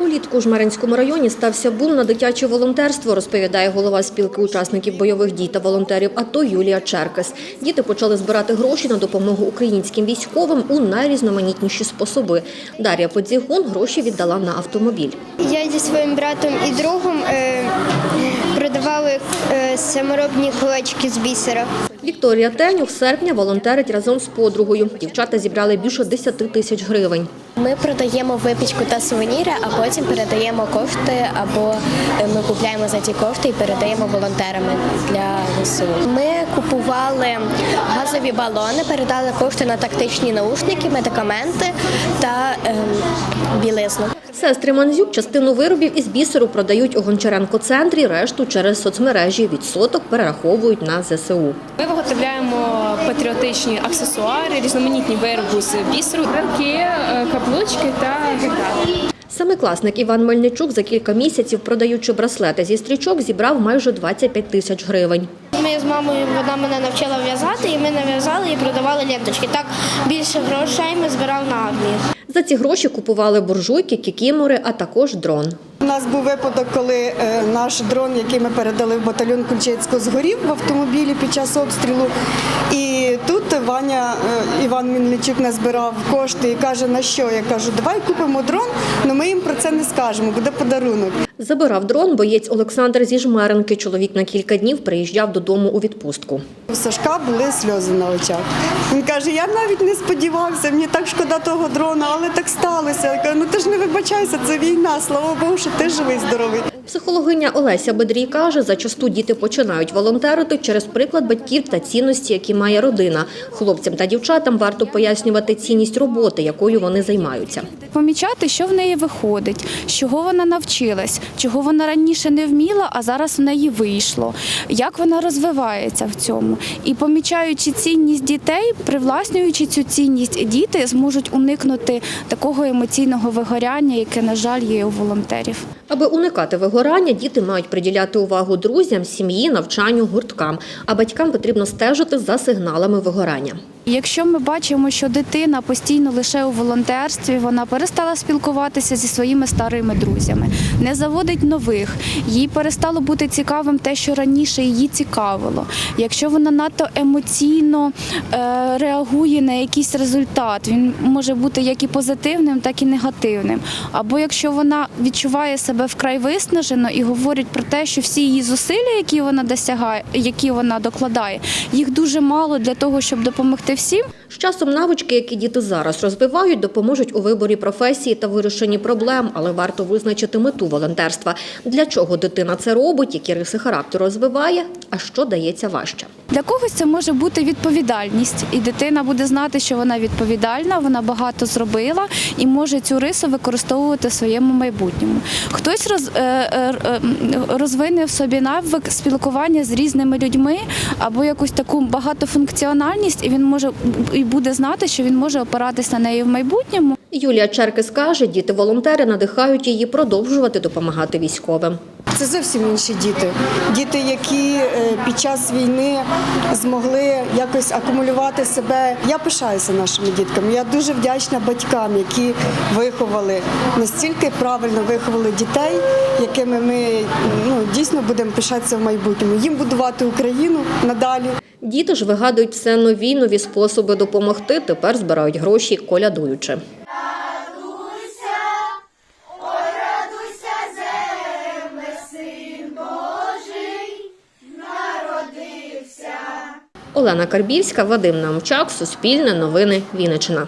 Улітку у Жмеринському районі стався бум на дитяче волонтерство, розповідає голова спілки учасників бойових дій та волонтерів АТО Юлія Черкес. Діти почали збирати гроші на допомогу українським військовим у найрізноманітніші способи. Дар'я Подзігун гроші віддала на автомобіль. Я зі своїм братом і другом е, продавали е, саморобні колечки з бісера. Вікторія Теню в серпні волонтерить разом з подругою. Дівчата зібрали більше 10 тисяч гривень. Ми продаємо випічку та сувеніри, а потім передаємо кошти, або е, ми купляємо за ті кошти і передаємо волонтерами для ВСУ. Ми купували газові балони, передали кошти на тактичні наушники, медикаменти та ем, білизну. Сестри Манзюк частину виробів із бісеру продають у Гончаренко-центрі, решту через соцмережі. Відсоток перераховують на ЗСУ. Ми виготовляємо патріотичні аксесуари, різноманітні вироби з бісеру, дранки, е, каблучки та гітари. Семикласник Іван Мельничук за кілька місяців, продаючи браслети зі стрічок, зібрав майже 25 тисяч гривень. Ми з мамою вона мене навчила в'язати, і ми нав'язали і продавали ленточки. Так більше грошей ми збирали на армію. За ці гроші купували буржуйки, кікімори, а також дрон. Нас був випадок, коли е, наш дрон, який ми передали в батальйон Кульчицького, згорів в автомобілі під час обстрілу. І тут Ваня е, Іван Мільничук назбирав кошти і каже, на що? Я кажу, давай купимо дрон, але ми їм про це не скажемо, буде подарунок. Забирав дрон боєць Олександр зі Жмеренки. Чоловік на кілька днів приїжджав додому у відпустку. У Сашка були сльози на очах. Він каже, я навіть не сподівався, мені так шкода того дрона, але так сталося. Я кажу, ну ти ж не вибачайся, це війна, слава Богу, що ти живий, здоровий. Психологиня Олеся Бедрій каже, зачасту діти починають волонтерити через приклад батьків та цінності, які має родина. Хлопцям та дівчатам варто пояснювати цінність роботи, якою вони займаються. помічати, що в неї виходить, з чого вона навчилась, чого вона раніше не вміла, а зараз в неї вийшло, як вона розвивається в цьому. І помічаючи цінність дітей, привласнюючи цю цінність, діти зможуть уникнути такого емоційного вигоряння, яке, на жаль, є у волонтерів. Аби уникати вигорання, діти мають приділяти увагу друзям, сім'ї, навчанню, гурткам. А батькам потрібно стежити за сигналами вигорання. Якщо ми бачимо, що дитина постійно лише у волонтерстві, вона перестала спілкуватися зі своїми старими друзями, не заводить нових, їй перестало бути цікавим те, що раніше її цікавило. Якщо вона надто емоційно е, реагує на якийсь результат, він може бути як і позитивним, так і негативним. Або якщо вона відчуває себе вкрай виснажено і говорить про те, що всі її зусилля, які вона досягає, які вона докладає, їх дуже мало для того, щоб допомогти всім. З часом навички, які діти зараз розвивають, допоможуть у виборі професії та вирішенні проблем, але варто визначити мету волонтерства. Для чого дитина це робить, які риси характеру розвиває, а що дається важче. Для когось це може бути відповідальність, і дитина буде знати, що вона відповідальна, вона багато зробила і може цю рису використовувати в своєму майбутньому. Хтось роз, е, е, е, розвине в собі навик спілкування з різними людьми або якусь таку багатофункціональність, і він може і буде знати, що він може опиратись на неї в майбутньому. Юлія Черкес каже, діти-волонтери надихають її продовжувати допомагати військовим. Це зовсім інші діти. Діти, які е, під час війни змогли якось акумулювати себе. Я пишаюся нашими дітками. Я дуже вдячна батькам, які виховали настільки правильно виховали дітей, якими ми ну, дійсно будемо пишатися в майбутньому. Їм будувати Україну надалі. Діти ж вигадують все нові нові способи допомогти. Тепер збирають гроші, колядуючи. Олена Карбівська, Вадим Намчак, Суспільне новини, Вінниччина.